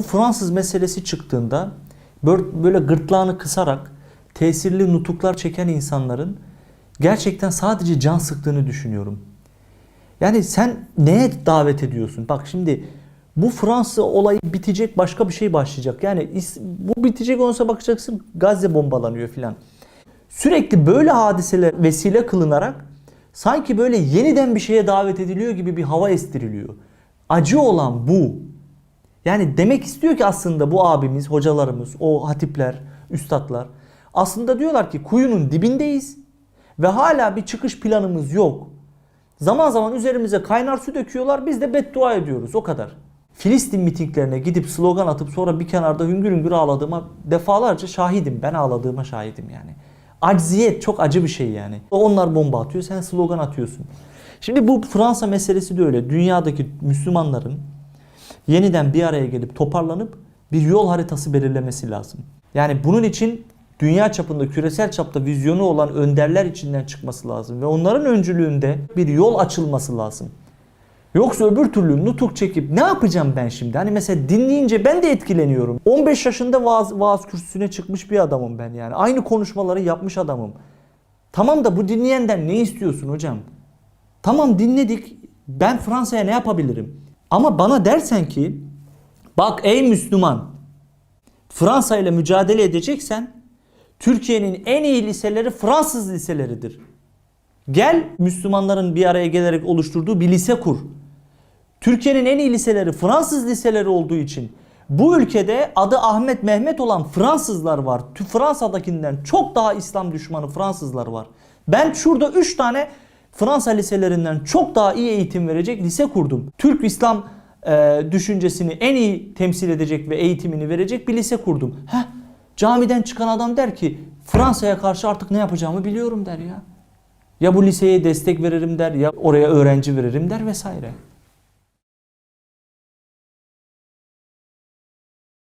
Bu Fransız meselesi çıktığında bö- böyle gırtlağını kısarak tesirli nutuklar çeken insanların gerçekten sadece can sıktığını düşünüyorum. Yani sen neye davet ediyorsun? Bak şimdi bu Fransa olayı bitecek başka bir şey başlayacak. Yani bu bitecek olsa bakacaksın Gazze bombalanıyor filan. Sürekli böyle hadiseler vesile kılınarak sanki böyle yeniden bir şeye davet ediliyor gibi bir hava estiriliyor. Acı olan bu. Yani demek istiyor ki aslında bu abimiz, hocalarımız, o hatipler, üstadlar aslında diyorlar ki kuyunun dibindeyiz ve hala bir çıkış planımız yok. Zaman zaman üzerimize kaynar su döküyorlar biz de beddua ediyoruz o kadar. Filistin mitinglerine gidip slogan atıp sonra bir kenarda hüngür hüngür ağladığıma defalarca şahidim. Ben ağladığıma şahidim yani. Acziyet çok acı bir şey yani. Onlar bomba atıyor sen slogan atıyorsun. Şimdi bu Fransa meselesi de öyle. Dünyadaki Müslümanların yeniden bir araya gelip toparlanıp bir yol haritası belirlemesi lazım. Yani bunun için dünya çapında, küresel çapta vizyonu olan önderler içinden çıkması lazım ve onların öncülüğünde bir yol açılması lazım. Yoksa öbür türlü nutuk çekip ne yapacağım ben şimdi? Hani mesela dinleyince ben de etkileniyorum. 15 yaşında vaaz, vaaz kürsüsüne çıkmış bir adamım ben yani. Aynı konuşmaları yapmış adamım. Tamam da bu dinleyenden ne istiyorsun hocam? Tamam dinledik. Ben Fransa'ya ne yapabilirim? Ama bana dersen ki bak ey Müslüman Fransa ile mücadele edeceksen Türkiye'nin en iyi liseleri Fransız liseleridir. Gel Müslümanların bir araya gelerek oluşturduğu bir lise kur. Türkiye'nin en iyi liseleri Fransız liseleri olduğu için bu ülkede adı Ahmet Mehmet olan Fransızlar var. Fransa'dakinden çok daha İslam düşmanı Fransızlar var. Ben şurada 3 tane Fransa liselerinden çok daha iyi eğitim verecek lise kurdum. Türk İslam e, düşüncesini en iyi temsil edecek ve eğitimini verecek bir lise kurdum. Heh, camiden çıkan adam der ki Fransa'ya karşı artık ne yapacağımı biliyorum der ya. Ya bu liseye destek veririm der ya oraya öğrenci veririm der vesaire.